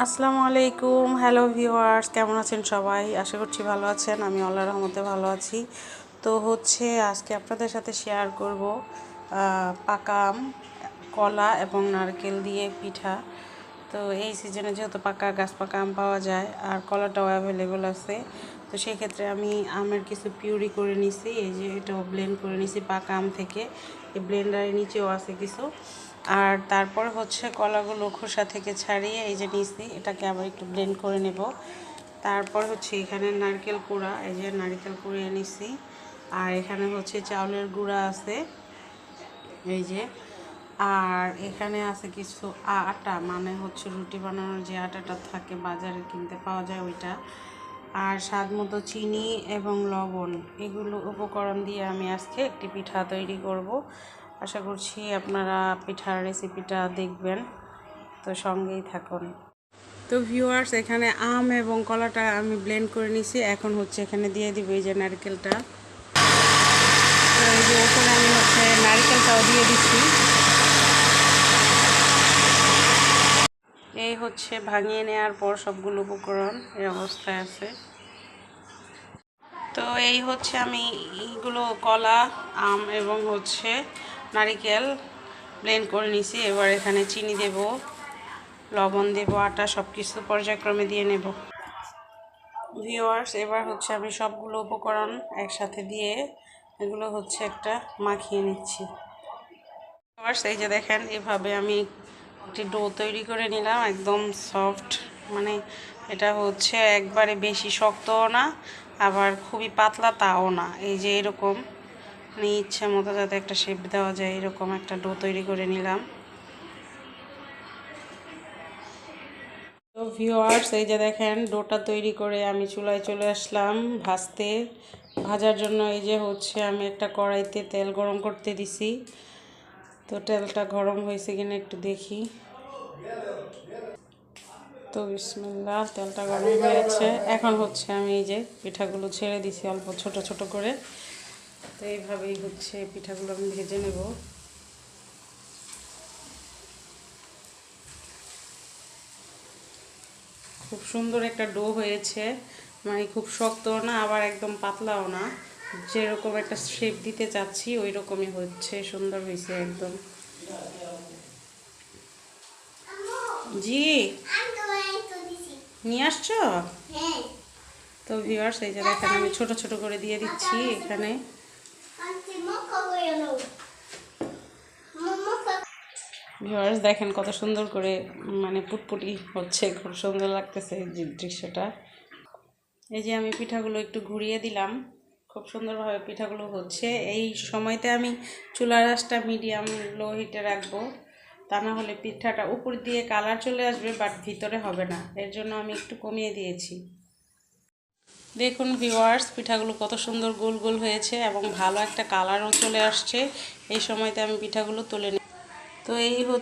আসসালামু আলাইকুম। Hello viewers কেমন আছেন সবাই? আশা করছি ভালো আছেন। আমি আল্লাহ রহমতে ভালো আছি। তো হচ্ছে আজকে আপনাদের সাথে শেয়ার করব পাকা আম কলা এবং নারকেল দিয়ে পিঠা। তো এই সিজনে যেহেতু পাকা গাছ, পাকা আম পাওয়া যায়, আর কলাটাও অ্যাভেলেবল আছে, তো সেই ক্ষেত্রে আমি আমের কিছু পিউরি করে নিছি। এই যে এটাও ব্লেন্ড করে নিছি পাকা আম থেকে। এই ব্লেন্ডারের নিচেও আছে কিছু। আর তারপর হচ্ছে কলাগুলো খোসা থেকে ছাড়িয়ে এই যে নিছি এটাকে আবার একটু ব্লেন্ড করে নেব। তারপর হচ্ছে এখানে নারকেল কুড়া, এই যে নারকেল কুড়িয়ে নিছি। আর এখানে হচ্ছে চাউলের গুঁড়া আছে, এই যে। আর এখানে আছে কিছু আটা মানে হচ্ছে রুটি বানানোর যে আটাটা থাকে, বাজারে কিনতে পাওয়া যায় ওইটা। আর স্বাদ মতো চিনি এবং লবণ, এগুলো উপকরণ দিয়ে আমি আজকে একটি পিঠা তৈরি করব। আশা করছি আপনারা পিঠার রেসিপিটা দেখবেন। তো সঙ্গেই থাকুন। তো ভিউয়ার্স এখানে আম এবং কলাটা আমি ব্লেন্ড করে নিছি। এখন হচ্ছে এখানে দিয়ে দিব এই যে নারকেলটা। তো এই যে আমি হচ্ছে নারকেলটাও দিয়ে দিচ্ছি। এই হচ্ছে ভাঙিয়ে নেওয়ার পর সবগুলো উপকরণ এই অবস্থায় আছে। তো এই হচ্ছে আমি এইগুলো কলা, আম এবং হচ্ছে নারিকেল ব্লেন্ড করে নিছি, এবার এখানে চিনি দেব, লবণ দেব, আটা সব কিছু পর্যায়ক্রমে দিয়ে নেব। ভিওয়ার্স এবার হচ্ছে আমি সবগুলো উপকরণ একসাথে দিয়ে এগুলো হচ্ছে একটা মাখিয়ে নিচ্ছি। ভিওয়ার্স এই যে দেখেন, এভাবে আমি একটি ডো তৈরি করে নিলাম, একদম সফট। মানে এটা হচ্ছে একবারে বেশি শক্তও না, আবার খুবই পাতলা তাও না, এই যে এরকম। মানে ইচ্ছে মতো যাতে একটা শেপ দেওয়া যায়, এরকম একটা ডো তৈরি করে নিলাম। তো ভিওয়ার্স এই যে দেখেন ডোটা তৈরি করে আমি চুলায় চলে আসলাম ভাজতে। ভাজার জন্য এই যে হচ্ছে আমি একটা কড়াইতে তেল গরম করতে দিছি। তো তেলটা গরম হয়েছে কিনা একটু দেখি। তো বিসমিল্লাহ, তেলটা গরম হয়েছে এখন হচ্ছে আমি এই যে পিঠাগুলো ছেড়ে দিছি অল্প, ছোট ছোট করে। তো এইভাবেই হচ্ছে পিঠাগুলো আমি ভেজে নেব। খুব সুন্দর একটা ডো হয়েছে মানে খুব শক্তও না আবার একদম পাতলাও না। যেরকম একটা শেপ দিতে চাচ্ছি ওই রকমই হচ্ছে সুন্দর হয়েছে একদম। জি নিয়ে আসছো? তো ভিউয়ার্স এই যে দেখেন আমি ছোট ছোট করে দিয়ে দিচ্ছি এখানে। ভিউয়ার্স দেখেন কত সুন্দর করে মানে পুটপুটি হচ্ছে, খুব সুন্দর লাগতেছে দৃশ্যটা। এই যে আমি পিঠাগুলো একটু ঘুরিয়ে দিলাম, খুব সুন্দরভাবে পিঠাগুলো হচ্ছে। এই সময়তে আমি চুলার আঁচটা মিডিয়াম লো হিটে রাখব, তা না হলে পিঠাটা উপর দিয়ে কালার চলে আসবে বাট ভিতরে হবে না। এর জন্য আমি একটু কমিয়ে দিয়েছি। দেখুন ভিওয়ার্স পিঠাগুলো কত সুন্দর গোল গোল হয়েছে এবং ভালো একটা কালারও চলে আসছে। এই সময়তে আমি পিঠাগুলো তুলে নিই তো এই